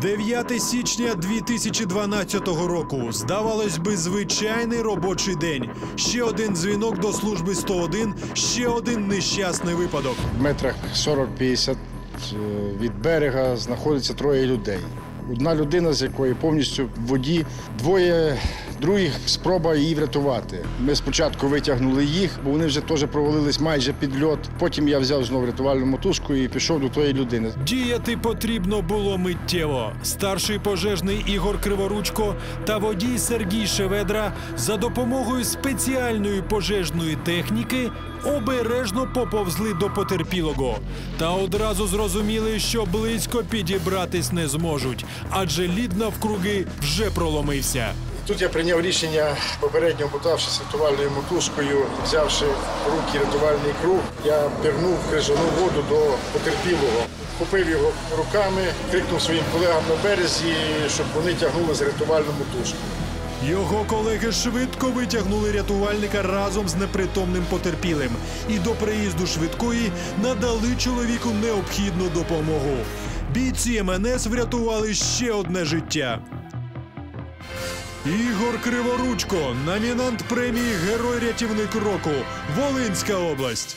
9 січня 2012 року. Здавалось би, звичайний робочий день. Ще один дзвінок до служби 101, ще один нещасний випадок. В метрах 40-50 е, від берега знаходиться троє людей. Одна людина, з якої повністю в воді, двоє других спроба її врятувати. Ми спочатку витягнули їх, бо вони вже теж провалились майже під льот. Потім я взяв знову рятувальну мотузку і пішов до тої людини. Діяти потрібно було миттєво. Старший пожежний Ігор Криворучко та водій Сергій Шеведра за допомогою спеціальної пожежної техніки обережно поповзли до потерпілого. Та одразу зрозуміли, що близько підібратись не зможуть, адже лід навкруги вже проломився. Тут я прийняв рішення, попередньо мотавшись рятувальною мотузкою, взявши в руки рятувальний круг, я пірнув крижану воду до потерпілого. Купив його руками, крикнув своїм колегам на березі, щоб вони тягнули з рятувальну мотузку. Його колеги швидко витягнули рятувальника разом з непритомним потерпілим і до приїзду швидкої надали чоловіку необхідну допомогу. Бійці МНС врятували ще одне життя. Ігор Криворучко, номінант премії Герой рятівник року, Волинська область.